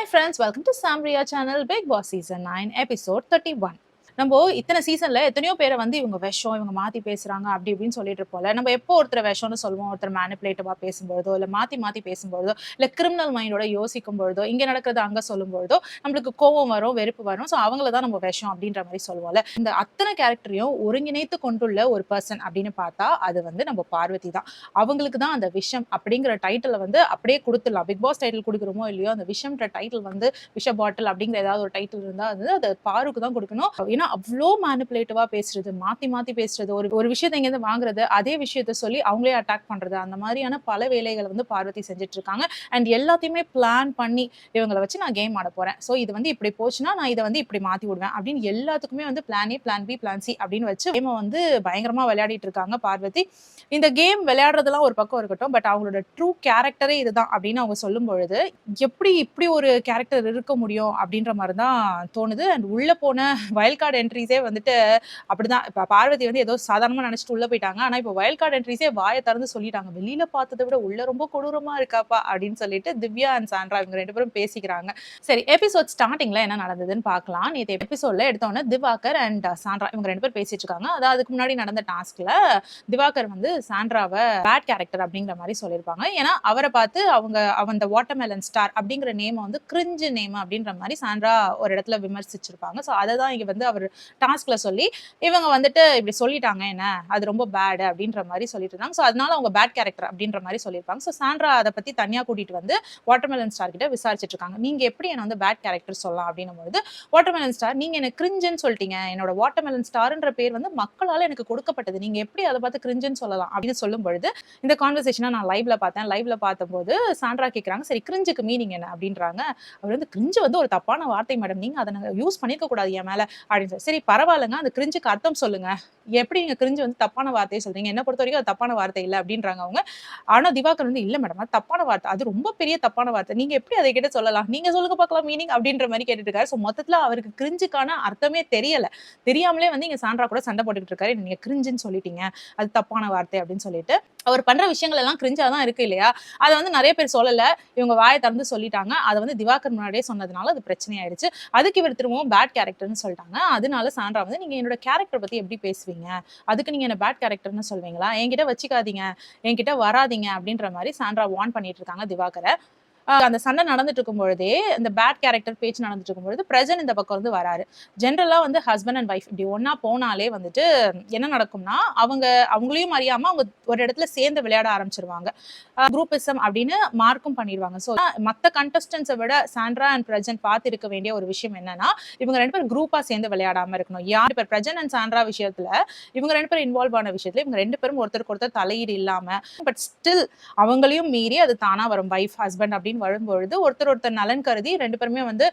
Hi friends, welcome to Samria channel Big Boss Season 9 episode 31. நம்ம இத்தனை சீசன்ல எத்தனையோ பேரை வந்து இவங்க விஷம் இவங்க மாத்தி பேசுறாங்க அப்படி இப்படின்னு சொல்லிட்டு இருப்போம்ல. நம்ம எப்போ ஒருத்தர் விஷம்னு சொல்லுவோம் ஒருத்தர் மேனிப்புலேட்டிவா பேசும்பொழுதோ இல்ல மாத்தி மாத்தி பேசும்பொழுதோ இல்ல கிரிமினல் மைண்டோட யோசிக்கும் பொழுதோ இங்க நடக்கிறது அங்க சொல்லும் பொழுதோ நம்மளுக்கு கோவம் வரும் வெறுப்பு வரும். ஸோ அவங்கள தான் நம்ம விஷம் அப்படின்ற மாதிரி சொல்லுவோம்ல. இந்த அத்தனை கேரக்டரையும் ஒருங்கிணைத்து கொண்டுள்ள ஒரு பர்சன் அப்படின்னு பார்த்தா அது வந்து நம்ம பார்வதி தான். அவங்களுக்கு தான் அந்த விஷம் அப்படிங்கிற டைட்டில் வந்து அப்படியே கொடுத்துடலாம். பிக் பாஸ் டைட்டில் கொடுக்குறோமோ இல்லையோ அந்த விஷம்ன்ற டைட்டில் வந்து விஷ பாட்டில் அப்படிங்கிற ஏதாவது ஒரு டைட்டில் இருந்தால் வந்து அது பாருக்கு தான் கொடுக்கணும். ஏன்னா அவ்வளோ மேனிப்புலேட்டிவாக பேசுறது மாத்தி மாத்தி பேசுறது. ஒரு ஒரு விஷயத்தை இங்கேருந்து வாங்குறது அதே விஷயத்த சொல்லி அவங்களே அட்டாக் பண்றது. அந்த மாதிரியான பல வேலைகளை வந்து பார்வதி செஞ்சுட்டு இருக்காங்க அண்ட் எல்லாத்தையுமே பிளான் பண்ணி இவங்களை வச்சு நான் கேம் ஆட போறேன். ஸோ இது வந்து இப்படி போச்சுன்னா நான் இதை வந்து இப்படி மாத்தி விடுவேன் அப்படின்னு எல்லாத்துக்குமே வந்து plan A plan B plan C அப்படின்னு வச்சு கேமை வந்து பயங்கரமா விளையாடிட்டு இருக்காங்க பார்வதி. இந்த கேம் விளையாடுறதெல்லாம் ஒரு பக்கம் இருக்கட்டும் பட் அவங்களோட ட்ரூ கேரக்டரே இதுதான் அப்படின்னு அவங்க சொல்லும் பொழுது எப்படி இப்படி ஒரு கேரக்டர் இருக்க முடியும் அப்படின்ற மாதிரி தான் தோணுது. அண்ட் உள்ள போன வயல் கார்டு என்ட்ரிஸே வந்துட்டு அப்படிதான். இப்ப பார்வதி வந்து ஏதோ சாதாரணமா நினச்சிட்டு உள்ள போயிட்டாங்க. ஆனா இப்போ வயல் கார்டு என்ட்ரிஸே வாயை திறந்து சொல்லிட்டாங்க. வெளியில பார்த்ததை விட உள்ள ரொம்ப கொடூரமா இருக்காப்பா அப்படின்னு சொல்லிட்டு திவ்யா அண்ட் சாண்ட்ரா இவங்க ரெண்டு பேரும் பேசிக்கிறாங்க. சரி எபிசோட் ஸ்டார்டிங்ல என்ன நடந்ததுன்னு பார்க்கலாம். நேற்று எபிசோட்ல எடுத்தோன்னே திவாகர் அண்ட் சாண்ட்ரா இவங்க ரெண்டு பேர் பேசிட்டு இருக்காங்க. அதாவது அதுக்கு முன்னாடி நடந்த டாஸ்க்ல திவாகர் வந்து சாண்ட்ராவை பேட் கேரக்டர் அப்படிங்கிற மாதிரி சொல்லியிருப்பாங்க. ஏன்னா அவரை பார்த்து அவங்க அவன் அந்த வாட்டர்மெலன் ஸ்டார் அப்படிங்கிற நேமை வந்து கிரிஞ்சு நேம் அப்படின்ற மாதிரி சாண்ட்ரா ஒரு இடத்துல விமர்சிச்சிருப்பாங்க. ஸோ அதை தான் இங்க வந்து அவர் டாஸ்க்ல சொல்லி இவங்க வந்துட்டு இப்படி சொல்லிட்டாங்க என்ன? அது ரொம்ப பேடு அப்படின்ற மாதிரி சொல்லிட்டு இருந்தாங்க. ஸோ அதனால அவங்க பேட் கேரக்டர் அப்படின்ற மாதிரி சொல்லியிருப்பாங்க. ஸோ சாண்ட்ரா அதை பத்தி தனியா கூட்டிட்டு வந்து வாட்டர்மெலன் ஸ்டார் கிட்ட விசாரிச்சிட்டு இருக்காங்க. நீங்க எப்படி என்ன வந்து பேட் கேரக்டர் சொல்லலாம் அப்படின்னும் பொழுது வாட்டர்மெலன் ஸ்டார் நீங்க எனக்கு கிரிஞ்சுன்னு சொல்லிட்டீங்க. என்னோட வாட்டர்மெலன் ஸ்டார்ன்ற பேர் வந்து மக்களால் எனக்கு கொடுக்கப்பட்டது. நீங்க எப்படி அதை பார்த்து கிரிஞ்சுன்னு சொல்லலாம்? அப்படின்னு சொல்லும் பொழுது இந்த கான்வர்சேஷனை நான் லைவ்ல பார்த்தேன். லைவ்ல பார்த்தபோது சாண்ட்ரா கேட்குறாங்க சரி கிரிஞ்சுக்கு மீனிங் என்ன? அப்படின்றாங்க. அவர் வந்து கிரிஞ்சு வந்து ஒரு தப்பான வார்த்தை மேடம் நீங்க அதை நாங்கள் யூஸ் பண்ணிக்க கூடாது என் மேல. அப்படின்னு சொல்லி சரி பரவாயில்லைங்க. அந்த கிரிஞ்சுக்கு அர்த்தம் சொல்லுங்க. எப்படி நீங்க கிரிஞ்சு வந்து தப்பான வார்த்தையை சொல்றீங்க? என்ன பொறுத்த வரைக்கும் அது தப்பான வார்த்தை இல்லை அப்படின்றாங்க அவங்க. ஆனா திவாகர் வந்து இல்ல மேடம் அது தப்பான வார்த்தை. அது ரொம்ப பெரிய தப்பான வார்த்தை. நீங்க எப்படி அதை கிட்ட சொல்லலாம்? நீங்க சொல்லுங்க பார்க்கலாம் மீனிங் அப்படின்ற மாதிரி கேட்டுட்டு இருக்காரு ஸோ மொத்தத்துல அவருக்கு கிரிஞ்சுக்கான அர்த்தமே தெரியல. தெரியாமலே வந்து இங்க சான்றா கூட சண்டை போட்டுக்கிட்டு இருக்காரு. நீங்க கிரிஞ்சுன்னு சொல்லிட்டீங்க. அது தப்பான வார்த்தை அப்படின்னு சொல்லிட்டு. அவர் பண்ற விஷயங்கள் எல்லாம் கிரிஞ்சா தான் இருக்கு இல்லையா? அதை வந்து நிறைய பேர் சொல்லல. இவங்க வாயை திறந்து சொல்லிட்டாங்க. அதை வந்து திவாகர் முன்னாடியே சொன்னதுனால அது பிரச்சனை ஆயிடுச்சு அதுக்கு இவர் திரும்பவும் பேட் கேரக்டர்னு சொல்லிட்டாங்க. அதனால சாண்ட்ரா வந்து நீங்க என்னோட கேரக்டர் பத்தி எப்படி பேசுவீங்க? அதுக்கு நீங்க என்ன பேட் கேரக்டர்னு சொல்வீங்களா என்கிட்ட வச்சுக்காதீங்க. என்கிட்ட வராதீங்க அப்படின்ற மாதிரி சான்றா வார்ன் பண்ணிட்டு இருக்காங்க திவாகரை. அந்த சண்டை நடந்துட்டு இருக்கும் பொழுதே இந்த பேட் கேரக்டர் பேச்சு நடந்துட்டு இருக்கும் பொழுது பிரசன் இந்த பக்கம் வந்து வராரு. ஜென்ரலா வந்து ஹஸ்பண்ட் அண்ட் ஒய்ஃப் இப்படி ஒன்னா போனாலே வந்துட்டு என்ன நடக்கும்னா அவங்க அவங்களையும் அறியாம அவங்க ஒரு இடத்துல சேர்ந்து விளையாட ஆரம்பிச்சிருவாங்க. குரூப்பிசம் அப்படின்னு மார்க்கும் பண்ணிடுவாங்க. ஸோ மற்ற கண்டஸ்டன்ஸை விட சாண்ட்ரா அண்ட் பிரஜன் பார்த்து இருக்க வேண்டிய ஒரு விஷயம் என்னன்னா இவங்க ரெண்டு பேரும் குரூப்பா சேர்ந்து விளையாடாம இருக்கணும். யார் பேர் பிரஜன் அண்ட் சாண்ட்ரா விஷயத்துல இவங்க ரெண்டு பேரும் இன்வால்வ் ஆன விஷயத்துல இவங்க ரெண்டு பேரும் ஒருத்தருக்கு ஒருத்தர் தலையீடு இல்லாம பட் ஸ்டில் அவங்களையும் மீறி அது தானா வரும். வைஃப் ஹஸ்பண்ட் அப்படின்னு வரும்பொழுது ஒருத்தர் ஒருத்தர் நலன் கருதி ரெண்டு பேருமே வந்து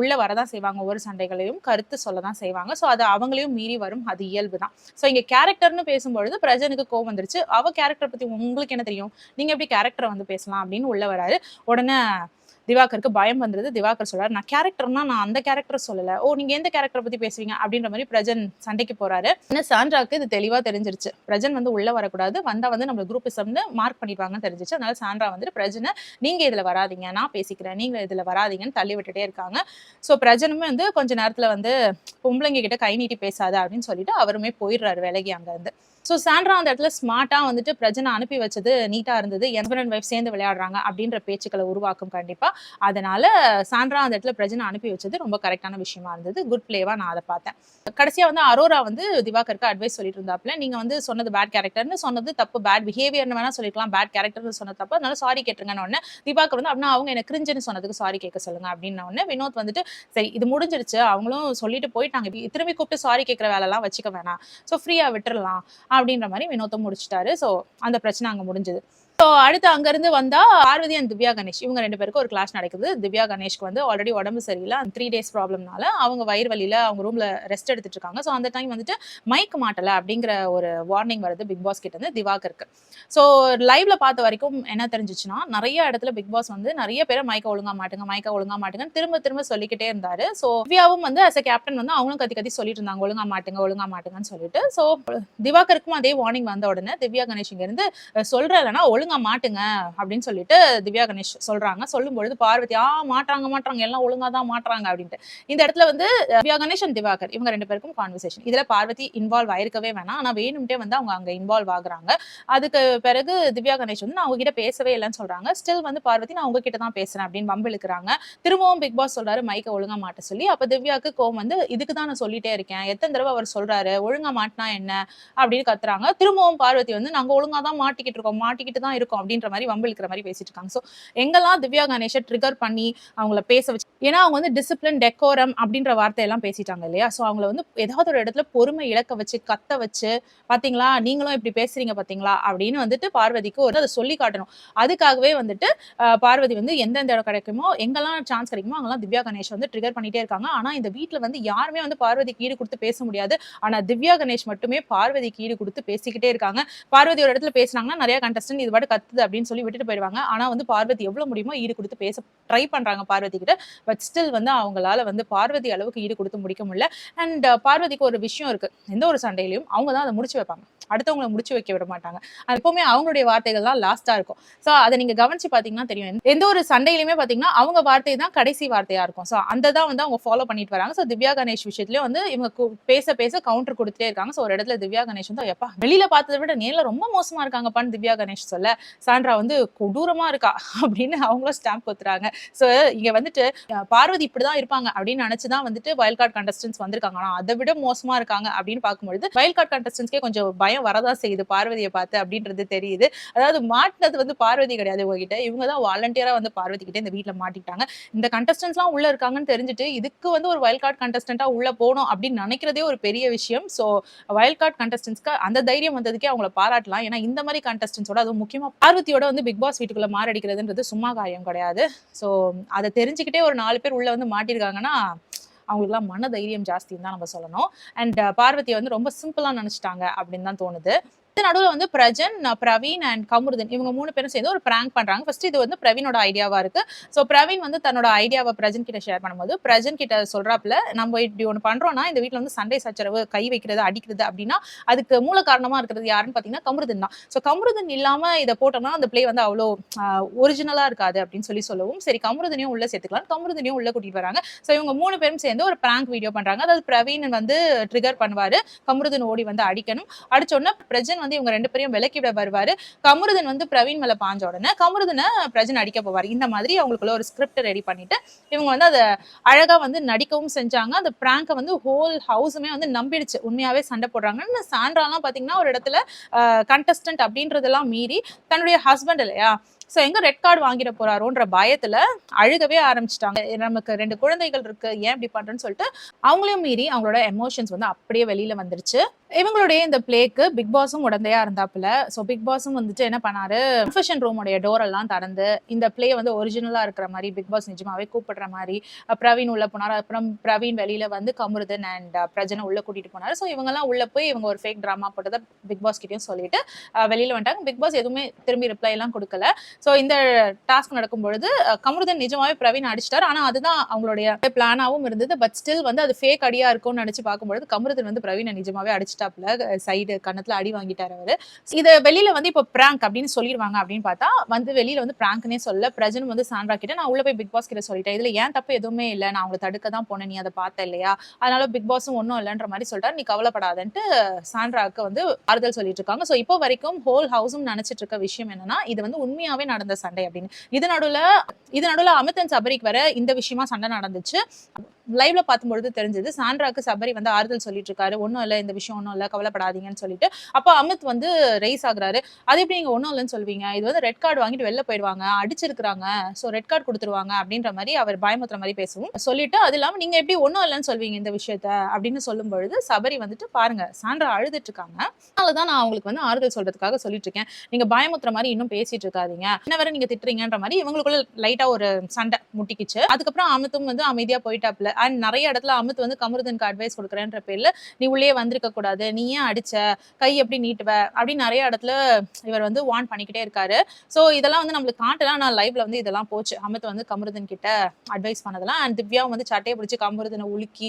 உள்ள வரதான் செய்வாங்க. ஒவ்வொரு சண்டைகளையும் கருத்து சொல்ல தான் செய்வாங்க. ஸோ அது அவங்களையும் மீறி வரும். அது இயல்பு தான் ஸோ இங்க கேரக்டர்னு பேசும்பொழுது பிரஜனுக்கு கோவம் வந்துருச்சு. அவ கேரக்டர் பத்தி உங்களுக்கு என்ன தெரியும்? நீங்க எப்படி கேரக்டரை வந்து பேசலாம் அப்படின்னு உள்ள வராரு. உடனே திவாகருக்கு பயம் வந்துருது திவாகர் சொல்றாரு நான் கேரக்டர்னா நான் அந்த கேரக்டர் சொல்லல. ஓ நீங்க எந்த கேரக்டர் பத்தி பேசுவீங்க அப்படின்ற மாதிரி பிரஜன் சண்டைக்கு போறாரு. ஆனா சாண்ட்ராக்கு இது தெளிவா தெரிஞ்சிருச்சு. பிரஜன் வந்து உள்ள வரக்கூடாது. வந்தா வந்து நம்ம குரூப்பிசம்னு மார்க் பண்ணிடுவாங்கன்னு தெரிஞ்சிச்சு அதனால சாண்ட்ரா வந்துட்டு பிரஜனை நீங்க இதுல வராதீங்க. நான் பேசிக்கிறேன். நீங்க இதுல வராதீங்கன்னு தள்ளி விட்டுட்டே இருக்காங்க. ஸோ பிரஜனுமே வந்து கொஞ்ச நேரத்துல வந்து பொம்பளைங்க கிட்ட கை நீட்டி பேசாத அப்படின்னு சொல்லிட்டு அவருமே போயிடுறாரு விலகி அங்க இருந்து ஸோ சாண்ட்ரா அந்த இடத்துல ஸ்மார்ட்டாக வந்துட்டு பிரஜனை அனுப்பி வச்சது நீட்டாக இருந்தது. ஹஸ்பண்ட் அண்ட் ஒய்ஃப் சேர்ந்து விளையாடுறாங்க அப்படின்ற பேச்சுக்களை உருவாக்கும் கண்டிப்பாக அதனால சாண்ட்ரா அந்த இடத்துல பிரஜனை அனுப்பி வச்சது ரொம்ப கரெக்டான விஷயமா இருந்தது. குட் பிளேவாக நான் அதை பார்த்தேன். கடைசியாக வந்து அரோரா வந்து திவாகருக்கு அட்வைஸ் சொல்லிட்டு இருந்தாப்ல நீங்கள் வந்து சொன்னது பேட் கேரக்டர்னு சொன்னது தப்பு. பேட் பிஹேவியர்னு வேணால் சொல்லிக்கலாம். பேட் கேரக்டர்னு சொன்ன தப்பு. அதனால சாரி கேட்டுருங்கன்னு ஒன்று திவாகர் வந்து அப்படின்னா அவங்க எனக்கு கிரிஞ்சுன்னு சொன்னதுக்கு சாரி கேட்க சொல்லுங்க. அப்படின்ன உடனே வினோத் வந்துட்டு சரி இது முடிஞ்சிருச்சு. அவங்களும் சொல்லிட்டு போயிட்டாங்க. திரும்பி கூப்பிட்டு சாரி கேட்குற வேலைலாம் வச்சுக்க வேணாம். ஸோ ஃப்ரீயாக விட்டுறலாம். அப்படின்ற மாதிரி வினோத்தம் முடிச்சிட்டாரு. ஸோ அந்த பிரச்சனை அங்கே முடிஞ்சது. ஸோ அடுத்து அங்கேருந்து வந்தால் பார்வதி அண்ட் திவ்யா கணேஷ். இவங்க ரெண்டு பேருக்கும் ஒரு கிளாஸ் நடக்குது. திவ்யா கணேஷ்க்கு வந்து ஆல்ரெடி உடம்பு சரியில்லை. அந்த த்ரீ டேஸ் ப்ராப்ளம்னால அவங்க வயிறு வழியில் அவங்க ரூமில் ரெஸ்ட் எடுத்துட்டு இருக்காங்க. ஸோ அந்த டைம் வந்துட்டு மைக் மாட்டலை அப்படிங்கிற ஒரு வார்னிங் வருது பிக் பாஸ் கிட்ட இருந்து திவாகருக்கு ஸோ லைவ்ல பார்த்த வரைக்கும் என்ன தெரிஞ்சிச்சுன்னா நிறைய இடத்துல பிக் பாஸ் வந்து நிறைய பேரை மைக்க ஒழுங்கா மாட்டுங்க மைக்க ஒழுங்கா மாட்டுங்கன்னு திரும்ப திரும்ப சொல்லிக்கிட்டே இருந்தாரு. ஸோ திவ்யாவும் வந்து அஸ் அ கேப்டன் வந்து அவங்களும் கத்தி கத்தி சொல்லிட்டு இருந்தாங்க. ஒழுங்கா மாட்டுங்க ஒழுங்கா மாட்டுங்கன்னு சொல்லிட்டு. ஸோ திவாகருக்கும் அதே வார்னிங் வந்த உடனே திவ்யா கணேஷ் இங்க இருந்து அஹ், ஒழுங்கா மாட்டுங்க அப்படின்னு சொல்லிட்டு திவ்யா கணேஷ் சொல்றாங்க. சொல்லும் பொழுது பார்வதி ஆ மாட்டாங்க மாட்டாங்க எல்லாம் ஒழுங்கா தான் மாட்டுறாங்க அப்படின்ட்டு. இந்த இடத்துல வந்து திவ்யா கணேஷ் அண்ட் திவாகர் இவங்க ரெண்டு பேருக்கும் கான்வர்சேஷன் இதுல பார்வதி இன்வால்வ் ஆயிருக்கவே வேணாம். ஆனா வேணும்ட்டே வந்து அவங்க அங்க இன்வால்வ் ஆகுறாங்க. அதுக்கு பிறகு திவ்யா கணேஷ் வந்து நான் அவங்க கிட்ட பேசவே இல்லைன்னு சொல்றாங்க. ஸ்டில் வந்து பார்வதி நான் உங்ககிட்ட தான் பேசுறேன் அப்படின்னு பம்பு இழுக்கிறாங்க. திரும்பவும் பிக் பாஸ் சொல்றாரு மைக்க ஒழுங்கா மாட்ட சொல்லி. அப்ப திவ்யாக்கு கோவம் வந்து இதுக்கு தான் நான் சொல்லிட்டே இருக்கேன். எத்தனை தடவை அவர் சொல்றாரு? ஒழுங்கா மாட்டினா என்ன? அப்படின்னு கத்துறாங்க. திரும்பவும் பார்வதி வந்து நாங்க ஒழுங்கா தான் மாட்டிக்கிட்டு இருக்கோம். மாட்டிக்கிட்டு தான் இருக்கும் அப்படின்ற மாதிரி வம்பு இழுக்கிற மாதிரி பேசிட்டு இருக்காங்க. ஸோ எங்கெல்லாம் திவ்யா கணேஷை ட்ரிகர் பண்ணி அவங்கள பேச வச்சு ஏன்னா அவங்க வந்து டிசிப்ளின் டெக்கோரம் அப்படின்ற வார்த்தையெல்லாம் பேசிட்டாங்க இல்லையா? ஸோ அவங்கள வந்து ஏதாவது ஒரு இடத்துல பொறுமை இழக்க வச்சு கத்த வச்சு பாத்தீங்களா நீங்களும் இப்படி பேசுறீங்க பாத்தீங்களா அப்படின்னு வந்துட்டு பார்வதிக்கு ஒரு அதை சொல்லி காட்டணும். அதுக்காகவே வந்துட்டு பார்வதி வந்து எந்தெந்த இடம் கிடைக்குமோ எங்கெல்லாம் சான்ஸ் கிடைக்குமோ அங்கெல்லாம் திவ்யா கணேஷ் வந்து ட்ரிகர் பண்ணிட்டே இருக்காங்க. ஆனா இந்த வீட்ல வந்து யாருமே வந்து பார்வதிக்கு ஈடு கொடுத்து பேச முடியாது. ஆனா திவ்யா கணேஷ் மட்டுமே பார்வதிக்கு ஈடு கொடுத்து பேசிக்கிட்டே இருக்காங்க. பார்வதி ஒரு இடத்துல பேசுனாங்கன்னா நிறைய கண்டஸ்டன் இது பாட்டு கத்துது அப்படின்னு சொல்லி விட்டுட்டு போயிடுவாங்க. ஆனா வந்து பார்வதி எவ்வளவு முடியுமோ ஈடு கொடுத்து பேச ட்ரை பண்றாங்க பார்வதி கிட்ட. பட் ஸ்டில் வந்து அவங்களால வந்து பார்வதி அளவுக்கு ஈடு கொடுத்து முடிக்க முடியல. அண்ட் பார்வதிக்கு ஒரு விஷயம் இருக்கு. எந்த ஒரு சண்டையிலையும் அவங்க தான் அதை முடிச்சு வைப்பாங்க. அடுத்தவங்களை முடிச்சு வைக்க விட மாட்டாங்க. அது எப்பவுமே அவங்களுடைய வார்த்தைகள் தான் லாஸ்டா இருக்கும். ஸோ அதை நீங்க கவனிச்சு பாத்தீங்கன்னா தெரியும். எந்த ஒரு சண்டையிலுமே பாத்தீங்கன்னா அவங்க வார்த்தை தான் கடைசி வார்த்தையா இருக்கும். ஸோ அந்த தான் வந்து அவங்க ஃபாலோ பண்ணிட்டு வராங்க. ஸோ திவ்யா கணேஷ் விஷயத்துலயும் வந்து இவங்க பேச பேச கவுண்டர் கொடுத்துட்டே இருக்காங்க. ஸோ ஒரு இடத்துல திவ்யா கணேஷ் வந்து எப்பா வெளியில பார்த்ததை விட நேரில் ரொம்ப மோசமா இருக்காங்கப்பான்னு திவ்யா கணேஷ் சொல்ல சாண்ட்ரா வந்து கொடூரமா இருக்கா அப்படின்னு அவங்களும் ஸ்டாம்ப் கொத்துறாங்க. ஸோ இங்க வந்துட்டு பார்வதி இப்படிதான் இருப்பாங்க அப்படின்னு நினைச்சுதான் வந்துட்டு வயல் கார்டு கண்டஸ்டன்ஸ் வந்திருக்காங்க. ஆனா அதை விட மோசமா இருக்காங்க அப்படின்னு பார்க்கும்பொழுது வயல் கார்டு கண்டஸ்டன்ஸ்க்கே கொஞ்சம் பயம் வரதான் செய்யுது பார்வதியை பார்த்து அப்படின்றது தெரியுது. அதாவது மாட்டினது வந்து பார்வதி கிடையாது உங்ககிட்ட இவங்க தான் வாலண்டியரா வந்து பார்வதி கிட்ட இந்த வீட்ல மாட்டிக்கிட்டாங்க. இந்த கண்டஸ்டன்ஸ்லாம் உள்ள இருக்காங்கன்னு தெரிஞ்சுட்டு இதுக்கு வந்து ஒரு வயல் கார்டு கண்டஸ்டன்டா உள்ள போகணும் அப்படின்னு நினைக்கிறதே ஒரு பெரிய விஷயம். ஸோ வயல் கார்டு கண்டஸ்டன்ஸ்க்கு அந்த தைரியம் வந்ததுக்கே அவங்கள பாராட்டலாம். ஏன்னா இந்த மாதிரி கண்டஸ்டன்ஸோட அதுவும் முக்கியமா பார்வதியோட வந்து பிக் பாஸ் வீட்டுக்குள்ள மாரடிக்கிறதுன்றது சும்மா காரியம் கிடையாது. ஸோ அதை தெரிஞ்சுக்கிட்டே ஒரு நாலு பேர் உள்ள வந்து மாட்டிருக்காங்கன்னா அவங்களுக்குலாம் மன தைரியம் ஜாஸ்தின்னு தான் நம்ம சொல்லணும். அண்ட் பார்வதியை வந்து ரொம்ப சிம்பிளா நினைச்சிட்டாங்க அப்படின்னு தான் தோணுது. இந்த நடுவில் வந்து பிரஜன் பிரவீன் அண்ட் கமருதன் இவங்க மூணு பேரும் சேர்ந்து ஒரு பிராங்க் பண்றாங்க. ஃபர்ஸ்ட் இது வந்து பிரவீனோட ஐடியாவா இருக்கு. ஸோ பிரவீன் வந்து தன்னோட ஐடியாவை பிரஜன் கிட்ட ஷேர் பண்ணும்போது பிரஜன் கிட்ட சொல்றாப்புல நம்ம இப்படி ஒன்று பண்றோம்னா இந்த வீட்டில் வந்து சண்டை சச்சரவு கை வைக்கிறது அடிக்கிறது அப்படின்னா அதுக்கு மூல காரணமா இருக்கிறது யாருன்னு பாத்தீங்கன்னா கமருதன் தான். ஸோ கமருதன் இல்லாம இதை போட்டோம்னா அந்த பிளே வந்து அவ்வளோ ஒரிஜினலா இருக்காது அப்படின்னு சொல்லி சொல்லவும் சரி கமருதனையும் உள்ள சேர்த்துக்கலாம். கமருதனையும் உள்ள கூட்டிட்டு வராங்க. ஸோ இவங்க மூணு பேரும் சேர்ந்து ஒரு பிராங்க் வீடியோ பண்றாங்க. அதாவது பிரவீன் வந்து ட்ரிகர் பண்ணுவாரு. கமருதன் ஓடி வந்து அடிக்கணும். அடிச்சோடனே பிரஜன் பிரஜன் வந்து இவங்க ரெண்டு பேரையும் விலக்கி விட வருவாரு. கமருதன் வந்து பிரவீன் மேல பாஞ்ச உடனே கமருதனை பிரஜன் அடிக்க போவார். இந்த மாதிரி அவங்களுக்குள்ள ஒரு ஸ்கிரிப்ட் ரெடி பண்ணிட்டு இவங்க வந்து அதை அழகா வந்து நடிக்கவும் செஞ்சாங்க. அந்த பிராங்கை வந்து ஹோல் ஹவுஸுமே வந்து நம்பிடுச்சு. உண்மையாவே சண்டை போடுறாங்கன்னு. சாண்ட்ராலாம் பாத்தீங்கன்னா ஒரு இடத்துல கண்டஸ்டன்ட் அப்படின்றதெல்லாம் மீறி தன்னுடைய ஹஸ்பண்ட் இல்லையா ஸோ எங்கே ரெட் கார்டு வாங்கிட போறாரோன்ற பயத்துல அழுகவே ஆரம்பிச்சிட்டாங்க. நமக்கு ரெண்டு குழந்தைகள் இருக்கு. ஏன் இப்படி பண்ணுறேன்னு சொல்லிட்டு அவங்களையும் மீறி அவங்களோட எமோஷன்ஸ் வந்து அப்படியே வெளியில வந்துருச்சு. இவங்களுடைய இந்த பிளேக்கு பிக் பாஸும் உடந்தையா இருந்தாப்புல ஸோ பிக் பாஸும் வந்துட்டு என்ன பண்ணாரு? கன்ஃபெஷன் ரூமுடைய டோரெல்லாம் திறந்து இந்த பிளே வந்து ஒரிஜினலா இருக்கிற மாதிரி பிக் பாஸ் நிஜமாவே கூப்பிடுற மாதிரி பிரவீன் உள்ள போனார். அப்புறம் பிரவீன் வெளியில வந்து கமருதன் அண்ட் பிரஜனை உள்ள கூட்டிட்டு போனாரு. ஸோ இவங்கெல்லாம் உள்ள போய் இவங்க ஒரு ஃபேக் ட்ராமா போட்டதை பிக் பாஸ் கிட்டேயும் சொல்லிட்டு அஹ் வெளியில வந்துட்டாங்க. பிக் பாஸ் எதுவுமே திரும்பி ரிப்ளை எல்லாம் கொடுக்கல. ஸோ இந்த டாஸ்க் நடக்கும் பொழுது கமருதன் நிஜமாவே பிரவீன் அடிச்சிட்டார். ஆனால் அதுதான் அவங்களுடைய பிளானாகவும் இருந்தது. பட் ஸ்டில் வந்து அது ஃபேக் அடியா இருக்கும்னு நினைச்சு பார்க்கும்பொழுது கமருதன் வந்து பிரவீனை நிஜமாவே அடிச்சிட்டாப்ல சைடு கன்னத்தில் அடி வாங்கிட்டார் அவர். இதை வெளியில வந்து இப்போ பிராங்க் அப்படின்னு சொல்லிடுவாங்க அப்படின்னு பார்த்தா வந்து வெளியில வந்து பிராங்க்னே சொல்ல பிரஜன் வந்து சாண்ட்ரா கிட்ட நான் உள்ள போய் பிக் பாஸ் கிட்ட சொல்லிட்டேன். இதுல ஏன் தப்பு எதுவுமே இல்லை? நான் அவங்களை தடுக்க தான் போனேன். நீ அதை பார்த்த இல்லையா? அதனால பிக் பாஸும் ஒன்றும் இல்லைன்ற மாதிரி சொல்லிட்டாரு நீ கவலைப்படாதன்ட்டு சாண்ட்ராக்கு வந்து ஆறுதல் சொல்லிட்டு இருக்காங்க. ஸோ இப்போ வரைக்கும் ஹோல் ஹவுஸும் நினைச்சிட்டு இருக்க விஷயம் என்னன்னா இது வந்து உண்மையாவே நடந்த சண்டை அப்படின்னு. இது நடுவில் இது நடுவில் அமித் அண்ட் சபரிக்கு வர இந்த விஷயமா சண்டை நடந்துச்சு. லைவ்ல பார்க்கும்பொழுது தெரிஞ்சது சாண்ட்ராக்கு சபரி வந்து ஆறுதல் சொல்லிட்டு இருக்காரு ஒன்றும் இல்லை இந்த விஷயம் ஒன்றும் இல்லை கவலைப்படாதீங்கன்னு சொல்லிட்டு. அப்போ அமித் வந்து ரைஸ் ஆகுறாரு. அது எப்படி நீங்கள் ஒன்றும் இல்லைன்னு சொல்வீங்க? இது வந்து ரெட் கார்டு வாங்கிட்டு வெளில போயிடுவாங்க அடிச்சிருக்கிறாங்க. ஸோ ரெட் கார்டு கொடுத்துருவாங்க அப்படின்ற மாதிரி அவர் பயமுத்துற மாதிரி பேசுவோம் சொல்லிட்டு அது இல்லாமல் நீங்கள் எப்படி ஒன்றும் இல்லைன்னு சொல்வீங்க இந்த விஷயத்த? அப்படின்னு சொல்லும் பொழுது சபரி வந்துட்டு பாருங்க சாண்ட்ரா அழுதுட்டு இருக்காங்க அதனாலதான் நான் அவங்களுக்கு வந்து ஆறுதல் சொல்றதுக்காக சொல்லிட்டு இருக்கேன் நீங்கள் பயமுத்துற மாதிரி இன்னும் பேசிட்டு இருக்காதீங்க. என்ன வரை நீங்கள் திட்டுறீங்கன்ற மாதிரி இவங்களுக்குள்ள லைட்டாக ஒரு சண்டை முட்டிக்கிச்சு. அதுக்கப்புறம் அமித்தும் வந்து அமைதியாக போயிட்டாப்ல அண்ட் நிறைய இடத்துல அமித் வந்து கமருதனுக்கு அட்வைஸ் கொடுக்குறேன்ற பேர்ல நீ உள்ளே வந்திருக்க கூடாது. நீ ஏன் அடிச்ச? கை எப்படி நீட்டுவ? அப்படின்னு நிறைய இடத்துல இவர் வந்து வான் பண்ணிக்கிட்டே இருக்காரு. ஸோ இதெல்லாம் வந்து நம்மளுக்கு காட்டலாம் நான் லைவ்ல வந்து இதெல்லாம் போச்சு. அமித் வந்து கமருதன் கிட்ட அட்வைஸ் பண்ணதெல்லாம். அண்ட் திவ்யாவும் வந்து சட்டையை பிடிச்சி கமருதனை உலுக்கி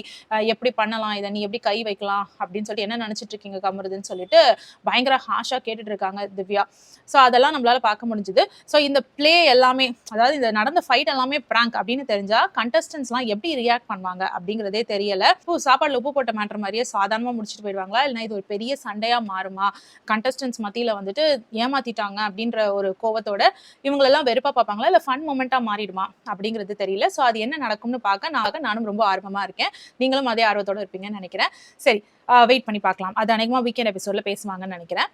எப்படி பண்ணலாம் இதை? நீ எப்படி கை வைக்கலாம்? அப்படின்னு சொல்லிட்டு என்ன நினைச்சிட்டு இருக்கீங்க? கமருதுன்னு சொல்லிட்டு பயங்கர ஹாஷா கேட்டுட்டு இருக்காங்க திவ்யா. ஸோ அதெல்லாம் நம்மளால பார்க்க முடிஞ்சுது. ஸோ இந்த பிளே எல்லாமே அதாவது இந்த நடந்த ஃபைட் எல்லாமே ப்ராங்க் அப்படின்னு தெரிஞ்சா கண்டஸ்டன்ஸ்லாம் எப்படி ரியாக்ட் பண்ணுவாங்க அப்படிங்கிறதே தெரியல. இப்போ சாப்பாடுல உப்பு போட்ட மேட்ரு மாதிரியே சாதாரணமா முடிச்சுட்டு போயிடுவாங்களா? இல்லைனா இது ஒரு பெரிய சண்டையா மாறுமா? கண்டஸ்டன்ஸ் மத்தியில வந்துட்டு ஏமாத்திட்டாங்க அப்படின்ற ஒரு கோவத்தோட இவங்களெல்லாம் வெறுப்பா பார்ப்பாங்களா? இல்ல ஃபன் மூமெண்ட்டாக மாறிடுமா? அப்படிங்கிறது தெரியல. ஸோ அது என்ன நடக்கும்னு பார்க்க நான் நானும் ரொம்ப ஆர்வமா இருக்கேன். நீங்களும் அதே ஆர்வத்தோட இருப்பீங்கன்னு நினைக்கிறேன். சரி வெயிட் பண்ணி பார்க்கலாம். அது அநேகமாக வீக்கெண்ட் எபிசோட்ல பேசுவாங்கன்னு நினைக்கிறேன்.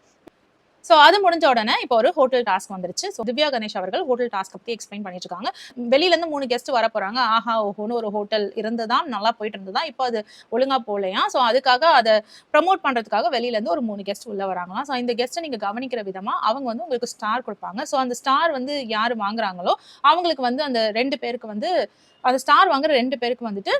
ஸோ அது முடிஞ்ச உடனே இப்போ ஒரு ஹோட்டல் டாஸ்க் வந்துருச்சு. ஸோ திவ்யா கணேஷ் அவர்கள் ஹோட்டல் டாஸ்க் பற்றி எக்ஸ்பிளைன் பண்ணிட்டு இருக்காங்க வெளியிலேருந்து மூணு கெஸ்ட் வர போகிறாங்க ஆஹா ஓஹோன்னு ஒரு ஹோட்டல் இருந்துதான் நல்லா போயிட்டு இருந்ததா இப்போ அது ஒழுங்காக போகலையா? ஸோ அதுக்காக அதை ப்ரமோட் பண்ணுறதுக்காக வெளியிலேருந்து ஒரு மூணு கெஸ்ட் உள்ள வராங்களாம். ஸோ இந்த கெஸ்ட்டை நீங்கள் கவனிக்கிற விதமாக அவங்க வந்து உங்களுக்கு ஸ்டார் கொடுப்பாங்க. ஸோ அந்த ஸ்டார் வந்து யார் வாங்குறாங்களோ அவங்களுக்கு வந்து அந்த ரெண்டு பேருக்கு வந்து அந்த ஸ்டார் வாங்குற ரெண்டு பேருக்கு வந்துட்டு